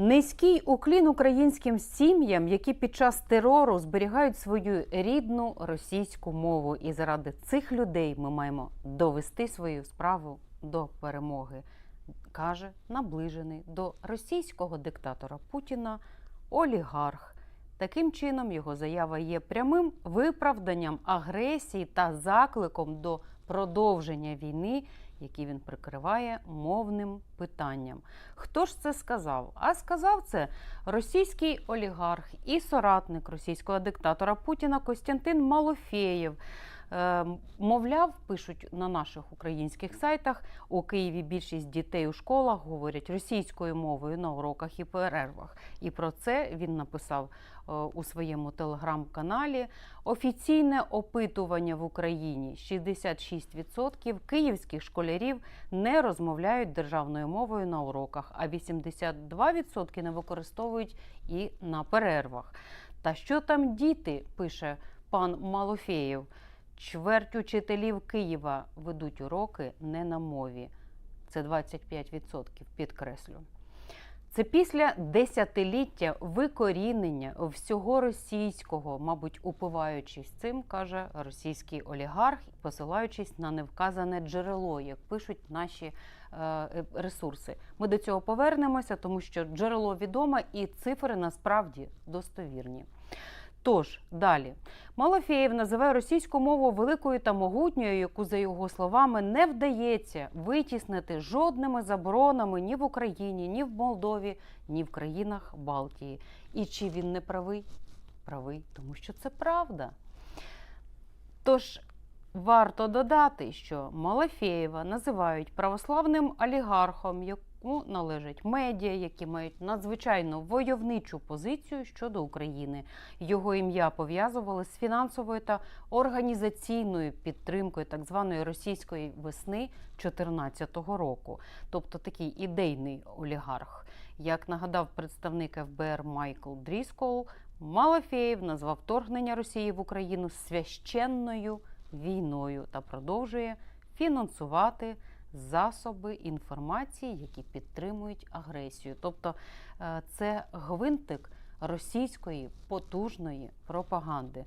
Низький уклін українським сім'ям, які під час терору зберігають свою рідну російську мову. І заради цих людей ми маємо довести свою справу до перемоги, каже наближений до російського диктатора Путіна олігарх. Таким чином, його заява є прямим виправданням агресії та закликом до продовження війни, які він прикриває мовним питанням. Хто ж це сказав? А сказав це російський олігарх і соратник російського диктатора Путіна Костянтин Малофєєв. Е, Мовляв, пишуть на наших українських сайтах у Києві більшість дітей у школах говорять російською мовою на уроках і перервах. І про це він написав е, у своєму телеграм-каналі. Офіційне опитування в Україні: 66% київських школярів не розмовляють державною мовою на уроках, а 82% не використовують і на перервах. Та що там діти, пише пан Малофєєв. Чверть учителів Києва ведуть уроки не на мові. Це 25%, підкреслю. Це після десятиліття викорінення всього російського, мабуть, упиваючись цим, каже російський олігарх, посилаючись на невказане джерело, як пишуть наші е, ресурси. Ми до цього повернемося, тому що джерело відоме і цифри насправді достовірні. Тож далі Малофєєв називає російську мову великою та могутньою, яку, за його словами, не вдається витіснити жодними заборонами ні в Україні, ні в Молдові, ні в країнах Балтії. І чи він не правий? Правий, тому що це правда. Тож варто додати, що Малафєєва називають православним олігархом, якому належать медіа, які мають надзвичайно войовничу позицію щодо України. Його ім'я пов'язували з фінансовою та організаційною підтримкою так званої російської весни 2014 року, тобто такий ідейний олігарх. Як нагадав представник ФБР Майкл Дріскол, Малафєєв назвав вторгнення Росії в Україну священною війною та продовжує фінансувати засоби інформації, які підтримують агресію. Тобто е, це гвинтик російської потужної пропаганди.